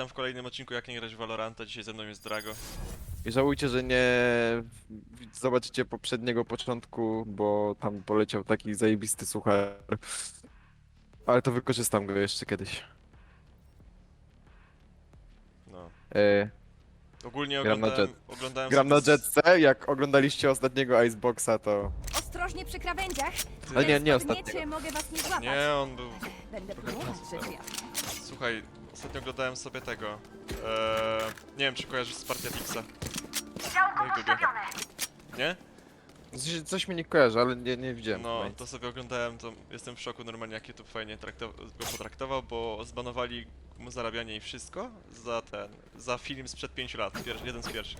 witam w kolejnym odcinku Jak nie grać w Valoranta. Dzisiaj ze mną jest Drago. I żałujcie, że nie zobaczycie poprzedniego początku, bo tam poleciał taki zajebisty suchar. Ale to wykorzystam go jeszcze kiedyś. No. E, Ogólnie Gram na oglądałem, oglądałem gram na sobie z- jetce, jak oglądaliście ostatniego Iceboxa, to... Ostrożnie przy krawędziach. Ale nie, nie Spadniecie, ostatniego. mogę was nie złapać. Nie, on był... Będę. Słuchaj, ostatnio oglądałem sobie tego. Eee, nie wiem, czy kojarzysz Spartiatixa. Jak wybiega? Nie? Coś, coś mi nie kojarzy, ale nie, nie widziałem. No, to sobie oglądałem, to jestem w szoku normalnie, jak YouTube fajnie go potraktował, bo zbanowali mu zarabianie i wszystko za ten, za film sprzed 5 lat, pier- jeden z pierwszych.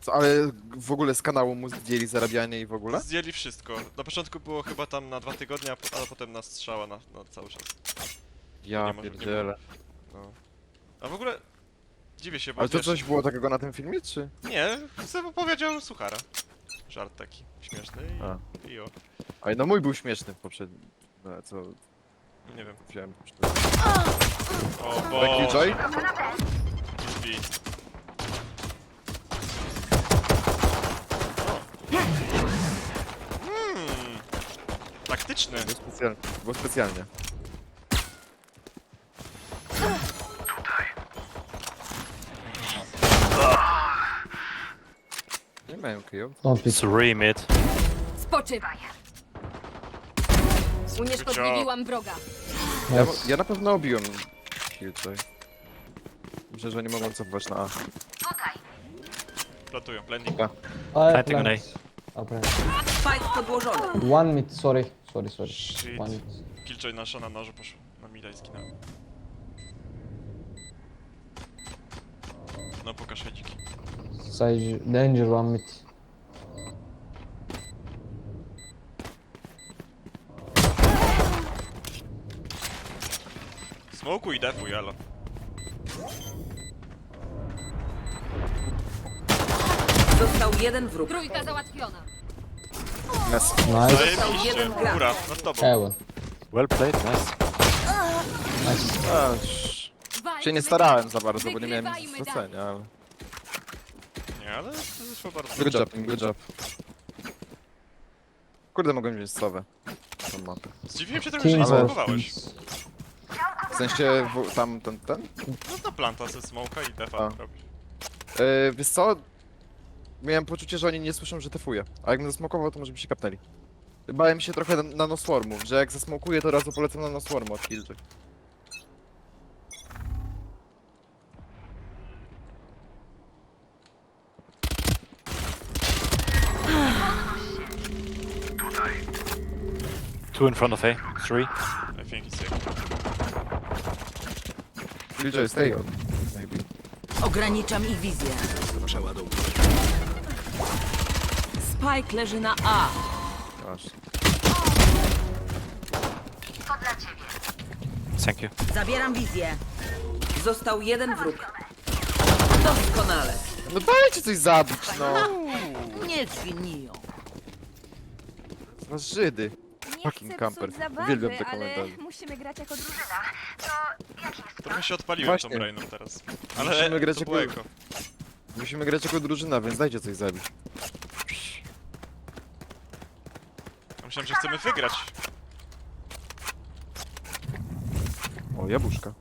Co, ale w ogóle z kanału mu zdjęli zarabianie i w ogóle? Zdjęli wszystko. Na początku było chyba tam na dwa tygodnie, a, po, a potem na strzała na, na cały czas. Ja nie może- nie pierdzielę. No. A w ogóle dziwię się, bo Ale to wiesz, coś było takiego na tym filmie, czy? Nie, sobie powiedział suchara. Żart taki śmieszny A. i, i o. Ale no mój był śmieszny w poprzednim. No, co Nie wiem. wziąłem. O Taki bo. Joy? Drzwi. Hmm. Taktyczny. Było specjalnie. Było specjalnie. Mają pick. Three mid. Spoczywaj. Unieszkodliwiłam wroga. Ja, Nice. ja na pewno obiłem Killjoy. Myślę, że nie mogą cofać na A. Platują, blending. I an I plant. Spike podłożony. One mid, sorry. Sorry, sorry. Shit. One mid. Killjoy nasza na nożu poszło. Na mida i skinęło. No pokaż hedziki. Sage, danger, one mid. Smoku i defuj, elo. Został jeden wróg. Trójka załatwiona. Nice. Zajebiście, jeden gra. góra, nad tobą. Heaven. Well played, nice. Nice. A, sz- Walcz się nie starałem za bardzo, bo nie miałem nic do stracenia, ale... Nie, ale to wyszło bardzo Good job, good job. Kurde, mogłem wziąć. Tą mapę. Zdziwiłem się trochę, że nie was. zbudowałeś. W sensie, w, tam, ten, ten? No to planta ze smoka i defa A. robisz. Yy, wiesz co? Miałem poczucie, że oni nie słyszą, że tefuję. A jakbym zasmokował, to może by się kapnęli. Bałem się trochę na- nanoswarmów, że jak zasmokuję, to razu polecam nanoswarmu od Killjoy. Two in front of A. Three. I think it's safe. Killjoy, stay on. Maybe. Ograniczam ich wizję. Spike leży na A. Masz. Thank you. Zabieram wizję. Został jeden wróg. Doskonale. No dajcie coś zabić, no! Nie zwiniją. Was Żydy. Fucking camper. Uwielbiam te ale komentarze. musimy grać jako drużyna. Trochę się odpaliłem Właśnie. tą brainą teraz. Ale Musimy grać to było jako- eko. Musimy grać jako drużyna, więc dajcie coś zabić. Ja Myślałem, że chcemy wygrać. O, jabłuszka.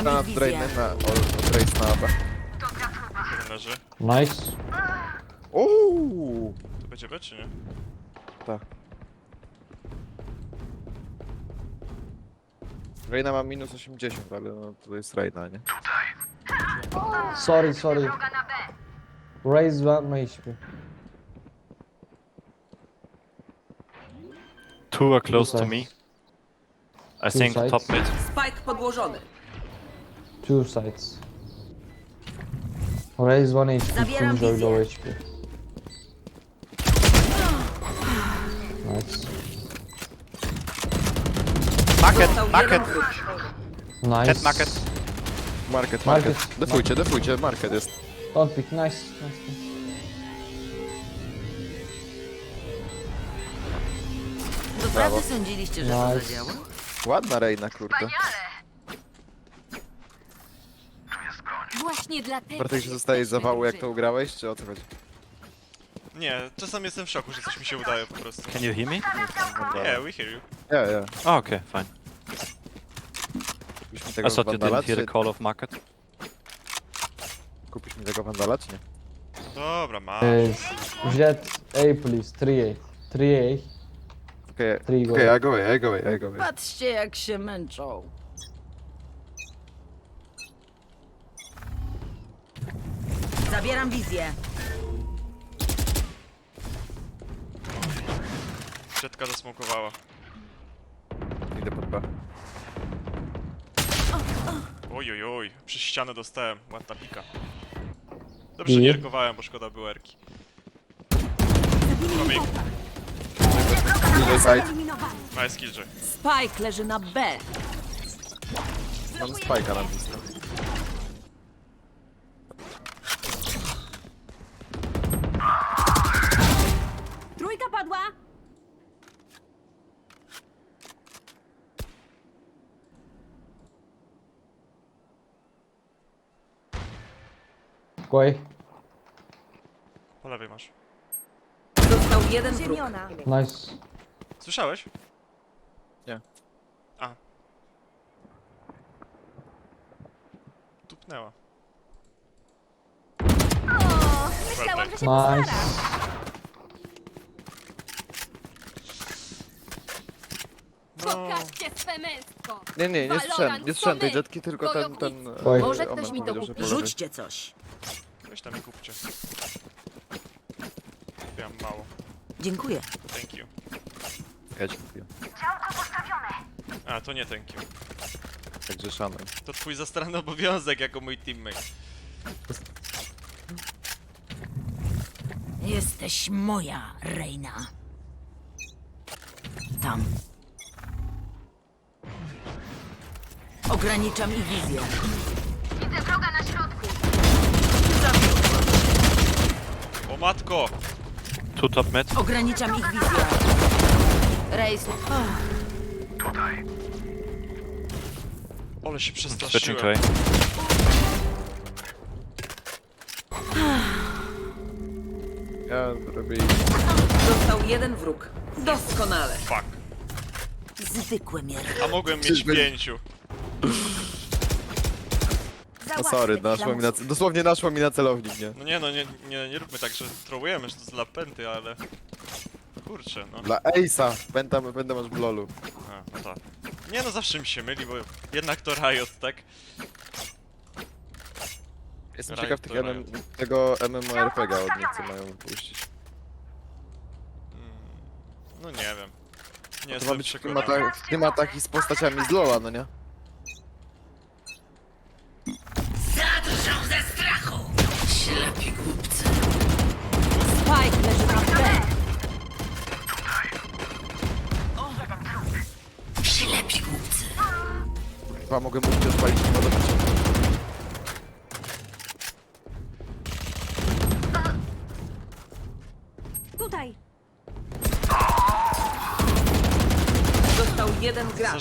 Ograniczam na ich wizję. na... O, na AB. Jeden leży. Nice. Uuu! To będzie B czy nie? Tak. Reina ma minus 80, ale no to jest Reina, nie? Sorry, sorry. Raise one HP. Two are close to me. I Two think sides. top mid. Spike podłożony. Two sides. Raise one HP. Zabieram Enjoy wizję. low HP. Nice. Market, Został market. jeden wróg. Nice. Head market. Market, Market. market. Defujcie, defujcie, market jest. Don't pick. Nice. nice. Doprawdy sądziliście, że to Nice. zadziała? Ładna Reina, kurde. Właśnie dlatego. Bartek, że zostaje jesteśmy zawału jak to drużyną. ugrałeś, czy o co chodzi? Nie, czasem jestem w szoku, że coś mi się udaje po prostu. Can you hear me? Yeah, we hear you. Ja, ja. Oh, okay, fine. Kupisz mi I tego thought you didn't hear czy... the call of market. Kupisz mi tego Vandala, czy nie? Dobra, masz. Jet A, please. 3A. 3A. Okej, Three go. okej, I go away, I go away, I go away. Patrzcie, jak się męczą. Zabieram wizję. Czetka zasmokowała. Idę pod B. Oj, oj, oj. Przez ścianę dostałem. Ładna pika. Dobrze, że nie rykowałem, bo szkoda było erki. Komik. Idę side. Nice killjoy. Spike leży na B. Mam spajka na blisko. A. Po lewej masz. Został jeden wróg. Ziemiona. Nice. Słyszałeś? Nie. A. Tupnęła. O, myślałam, że się postara. Nice. No. Pokażcie swe męstwo. Nie, nie, nie Valorant nie słyszałem tej to my. jetki, tylko ten, ten... E, Może Omen ktoś mi to powiedział, że kupi? po lewej. Rzućcie coś. Tam i kupcie. Ja mam mało. Dziękuję. Thank you. Ja ci kupiłem. A, to nie thank you. Także szanuj. To twój zastarany obowiązek jako mój teammate. Jesteś moja, Reina. Tam. Ograniczam ich wizję. O matko! Two top mid. Ograniczam ich wizję. Rejs. Ole się Switching przestraszyłem. Ja robię... Został jeden wróg. Doskonale. Fuck. Zwykłe mier. A mogłem mieć pięciu. No sorry, naszło mi na, dosłownie naszło mi na celownik, nie? No nie no, nie, nie, nie róbmy tak, że trollujemy, że to jest dla pęty, ale... Kurczę, no. Dla Ace'a! Będę, będę masz w lolu. A, no tak. Nie no, zawsze mi się myli, bo jednak to Riot, tak? Jestem Riot ciekaw tych MM, tego MMORPG od nich, co mają wypuścić. Mm, No nie wiem. Nie To ma jestem być w przekonany. w klimatach i z postaciami z Lola, no nie?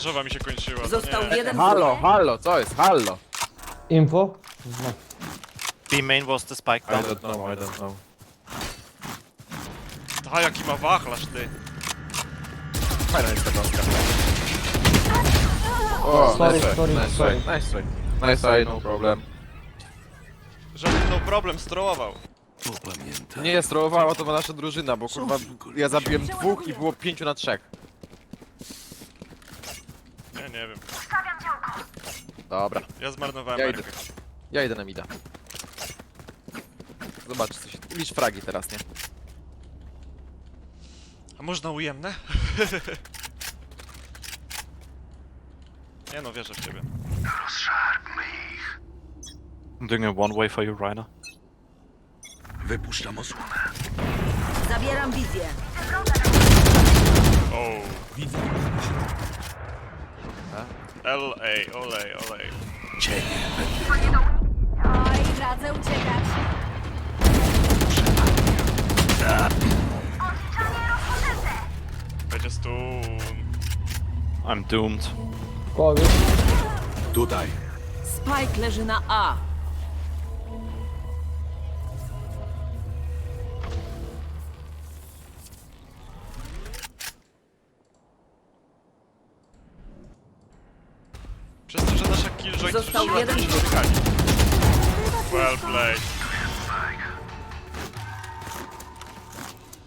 Zarzowa mi się kończyła. no Został nie. jeden Halo, halo, co jest? Halo! Info? No. B main was the spike I down. don't know, I don't know. Ta, jaki ma wachlarz, ty. Fajna jest ta kostka. O, Sorry, nice try, sorry, nice sorry. try, nice try. Nice try, no problem. Żaden no problem, strołował. Nie jest trollowała to była nasza drużyna, bo kurwa ja zabiłem dwóch i było pięciu na trzech. Nie, wiem. Dobra, Ja zmarnowałem Ja ja idę. ja idę na mida. Zobacz co się... Licz fragi teraz, nie? A można ujemne? nie no, wierzę w ciebie. I'm doing a one way for you, Reiner. Wypuszczam osłonę. Zabieram wizję. O. LA, olej, olej. Oj, radzę uciekać. Będzie stun. I'm doomed. Powiedz. Tutaj. Spike leży na A. Został jeden wróg. Well played.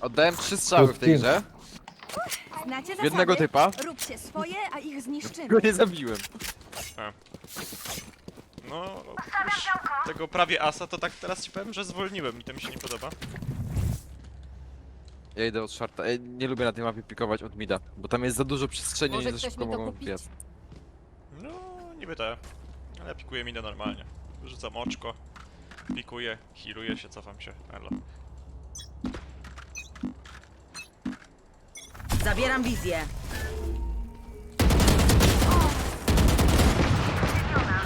Oddałem trzy strzały w tej grze. Znacie zasady? Jednego typa. Róbcie swoje, a ich zniszczymy. Go nie zabiłem. No, no już tego prawie asa, to tak teraz ci powiem, że zwolniłem i to mi się nie podoba. Ja idę od shorta. Ej, nie lubię na tej mapie pikować od mida, bo tam jest za dużo przestrzeni Może i za ktoś szybko mi to mogą kupić? No, niby te. Ale pikuję minę normalnie. Rzucam oczko, pikuję, healuję się, cofam się. Elo. Zabieram wizję.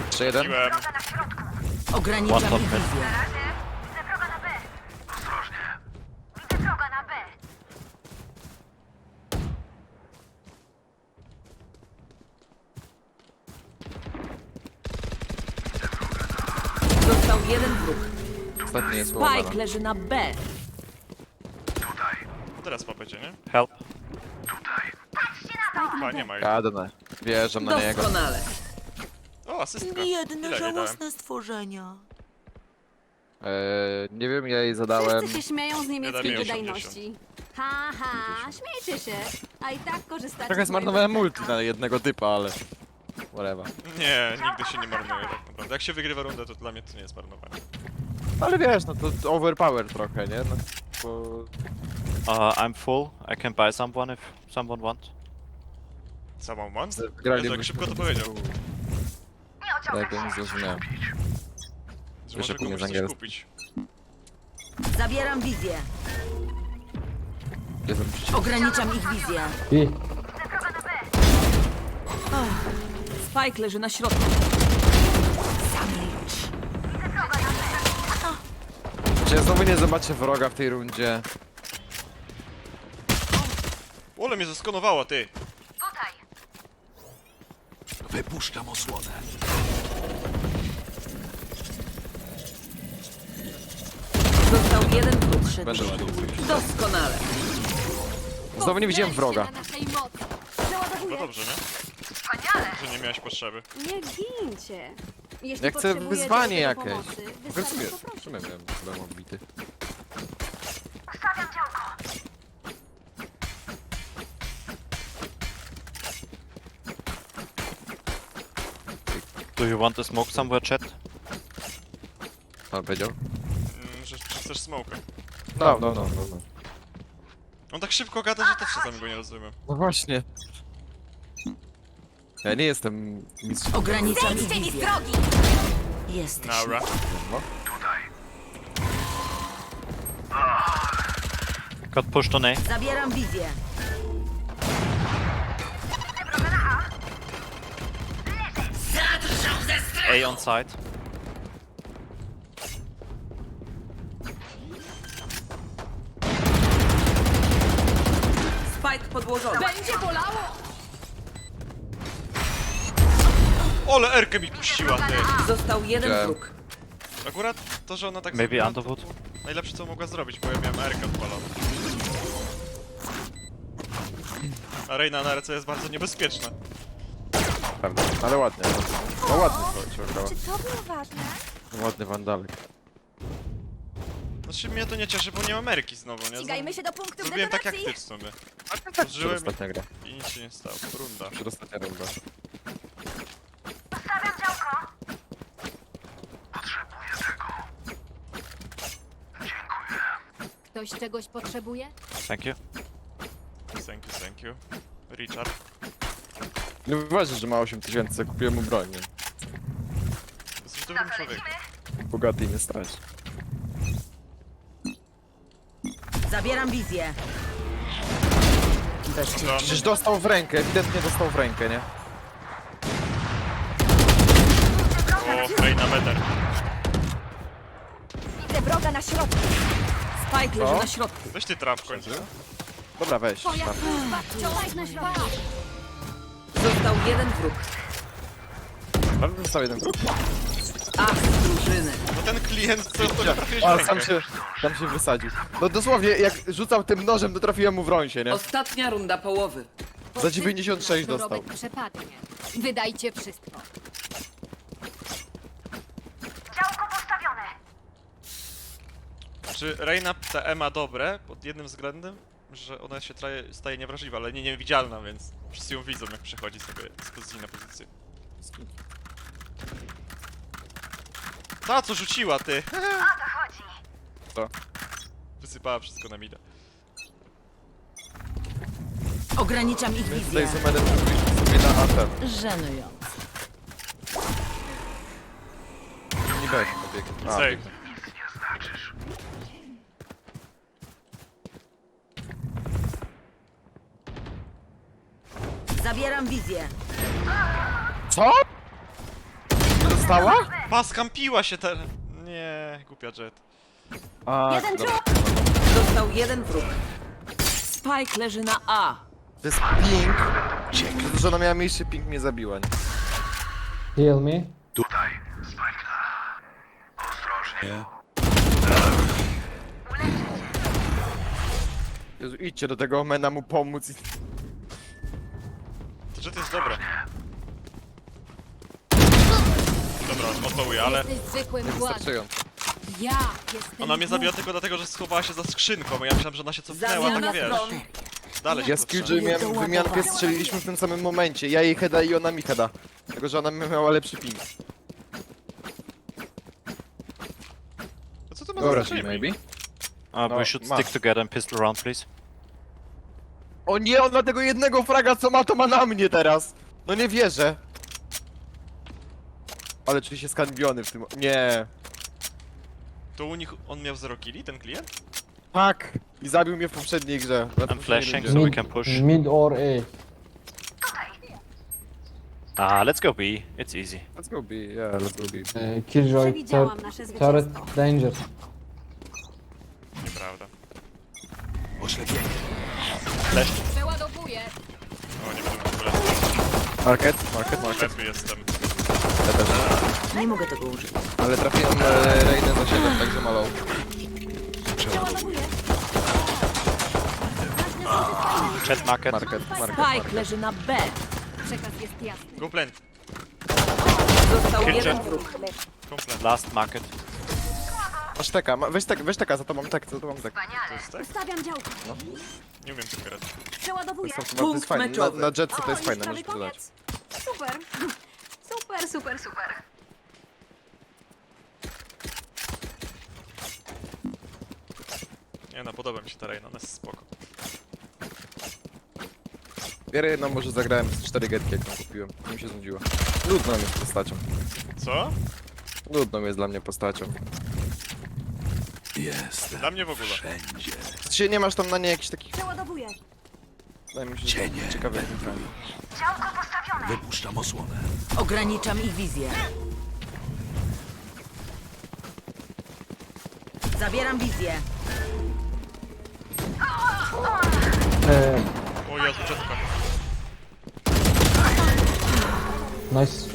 Jeszcze jeden? Piłem. One Ograniczam top ich mid. wizję. Został jeden wróg. Ostatni jest Spike leży na B. Teraz po będzie, nie? Help. Chyba nie ma ich. Jadę Wjeżdżam na niego. Doskonale. O, asystka. Biedne, Ile jej dałem? żałosne stworzenia. Eee, nie wiem, ja jej zadałem... Wszyscy się śmieją z niemieckiej jej wydajności. Ha, ha, śmiejcie się. A i tak korzystacie Trochę z mojego zmarnowałem multi na jednego typa, ale... Whatever. Nie, nigdy się nie marnuje tak naprawdę. Jak się wygrywa rundę, to dla mnie to nie jest marnowanie. Ale wiesz, no to overpower trochę, nie? No, bo... Uh, I'm full. I can buy someone if someone wants. Samą mam? Grali Jezu, jak szybko to powiedział. Tak, ja nie zrozumiałem. Że Jeszcze może komuś z coś kupić. Zabieram wizję. Ograniczam ich wizję. I. Spike leży na środku. Czy ja znowu nie zobaczę wroga w tej rundzie? Ole mnie zaskonowała, ty! Wypuszczam osłonę. Został jeden wróg. Będę. Doskonale. Znowu nie widziałem wroga. No Przeładowuję. dobrze, nie? Że nie miałeś potrzeby. Nie gincie. Jeśli Ja chcę potrzebujecie wyzwanie jakieś. Pomocy, wystarczy sobie, poprosić. w sumie miałem problem odbity. Do you want to smoke somewhere, chat? Pan powiedział? Mm, że, że chcesz smoka. No, no, no, no. no. On tak szybko gada, że też czasami go nie rozumiem. No właśnie. Ja nie jestem mistrzem. Ograniczam Zejdźcie mi z wizję. drogi! Jesteś. Naura. No. Got pushed on A. Zabieram wizję. A on side. Spike podłożony. Będzie bolało! Ole, Erkę mi puściła, ty! Został jeden Widziałem. wróg. Akurat to, że ona tak Maybe zrobiła, Underwood. najlepsze co mogła zrobić, bo ja miałem Erkę odpaloną. A Reina na RC jest bardzo niebezpieczna. Prawda. Ale ładnie. No, no ładny się ograła. Czy to było ważne? Ładny wandalek. Znaczy mnie to nie cieszy, bo nie mam Ameryki znowu, nie? Ścigajmy się do punktu Zrobiłem tak jak detonacji. ty w sumie. Tak, Żyłem Przedostatnia gra. i nic się nie stało. Runda. Przedostatnia runda. Ktoś czegoś potrzebuje? Thank you. Thank you, thank you. Richard. Nie uważasz, że ma 8000, kupiłem mu broń, nie? Jesteś dobrym człowiekiem. Bogaty nie stać. Zabieram wizję. Przecież dostał w rękę, ewidentnie dostał w rękę, nie? o Reina Meter. Widzę wroga na środku. Spike leży Co? na środku. Weź ty traf w końcu. Dobra, weź. Tam. Został jeden wróg. Prawda został jeden wróg. Ach, z drużyny. No ten klient, co to nie trafiłeś w A, rękę. sam się, sam się wysadził. No dosłownie, jak rzucał tym nożem, to trafiłem mu w rąsie, nie? Ostatnia runda połowy. Za 96 dostał. Dorobek przepadnie. Wydajcie wszystko. Czy Reina TE ma dobre pod jednym względem, że ona się traje, staje niewrażliwa, ale nie niewidzialna, więc wszyscy ją widzą jak przechodzi sobie z pozycji na pozycję. Ta co rzuciła ty! To. Wysypała wszystko na mida. Ograniczam ich Tutaj wizję. z mówiliśmy sobie na AT. Żenujące. Nie weź pobiegł. A, Save. Zabieram wizję. Co? Dostała? Pa, skampiła się te... Nie, głupia Jet. A, Jeden dobra. Został jeden wróg. Spike leży na A. To jest ping. To, że ona miała mniejszy ping mnie zabiła, nie? Heal me. Tutaj. Ostrożnie. Jezu, idźcie do tego Omena mu pomóc i... To Jet jest dobra. Dobra, odwołuję, ale Jesteś zwykłym władzą. Wystarczająco. Ja jestem ona mnie zabiła tylko dlatego, że schowała się za skrzynką. Ja myślałem, że ona się cofnęła, Zamiana tak wiesz. stron. Dalej Ja z toczyła. Killjoy miałem wymiankę, strzeliliśmy w tym samym momencie. Ja jej heada i ona mi heada. Tylko, że ona miała lepszy ping. A Co to ma Dobra, za znaczenie? maybe. Uh, No, we should stick together and pistol round, please. O nie, on ma tego jednego fraga, co ma, to ma na mnie teraz. No nie wierzę. Ale czuję się skanbiony w tym... Nie. To u nich on miał 0 killi, ten klient? Tak. I zabił mnie w poprzedniej grze. Na I'm poprzedniej flashing, rundzie. so we can push. mid or A. Ah, let's go B. It's easy. Let's go B, yeah, let's go B. Uh, Killjoy, Przewidziałam nasze turret, zwycięstwo. danger. Nieprawda. Oślepienie. Przeładowuję. O, nie będę ogóle. Market, market, market. Jestem. Ja też. Nie mogę tego użyć. Ale trafiłem e, Rainę za 7, także malą. Przeładowuję. Chat market. Market, market, Spike market. leży na B. Przekaz jest jasny. Go plant. Został jeden wróg. Last market. Masz teka, ma, weź tek, weź teka, za to mam tek, za to mam tek. To jest tak? Ustawiam działko. Nie umiem tym grać. Przeładowuję. To, to jest fajne, na, meczowy. na jetce to jest O, fajne, możesz dodać. Super. Super, super, super. Nie no, podoba mi się ta Reina, ona jest spoko. Bierę jedną, może zagrałem z 4 getki, jak ją kupiłem. Mi się znudziło. Nudną jest postacią. Co? Nudną jest dla mnie postacią. Jestem. Dla mnie w ogóle. Wszędzie. Czy nie masz tam na niej jakichś takich... Przeładowuję. Wydaje mi się, Cienie. ciekawe jak to Wypuszczam osłonę. Ograniczam ich wizję. Zabieram wizję. Uh, O Jezu, Jetka. nice.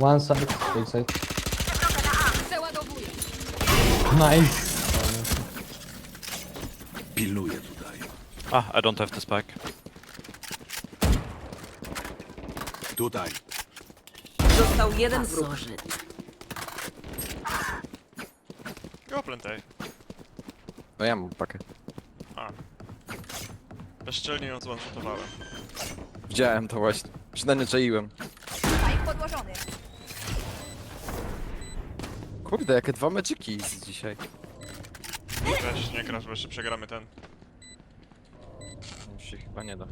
One side, big side. Nice. Pilnuję tutaj. Ah, I don't have the spike. Tutaj. Został jeden wróg. Go plant, ej. No ja mam pakę. A. Bezczelnie ją zone-shotowałem. Widziałem to właśnie. Nie czaiłem. Spike podłożony. Kurde, jakie dwa mecziki z dzisiaj. Weź, nie grasz, bo jeszcze przegramy ten. Już się chyba nie da.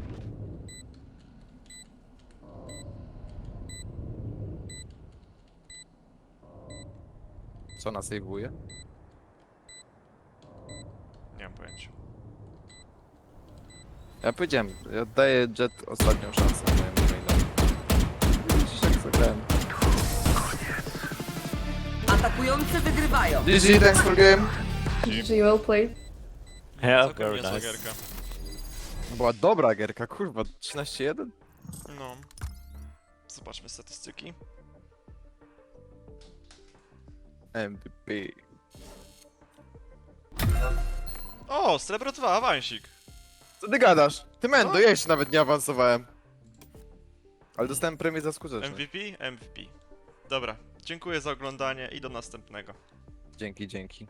Co ona sejwuje? Nie mam pojęcia. Ja powiedziałem, ja daję Jet ostatnią szansę na wygrywają. GG, thanks for game. GG, well played. Yeah, Całkiem very niezła nice. gierka. Była dobra gierka, kurwa, 13-1? No. Zobaczmy statystyki. MVP. O, Srebro 2, awansik. Co ty gadasz? Ty Mendo, No. ja jeszcze nawet nie awansowałem. Ale dostałem premię za skuteczność. MVP? MVP. Dobra, dziękuję za oglądanie i do następnego. Dzięki, dzięki.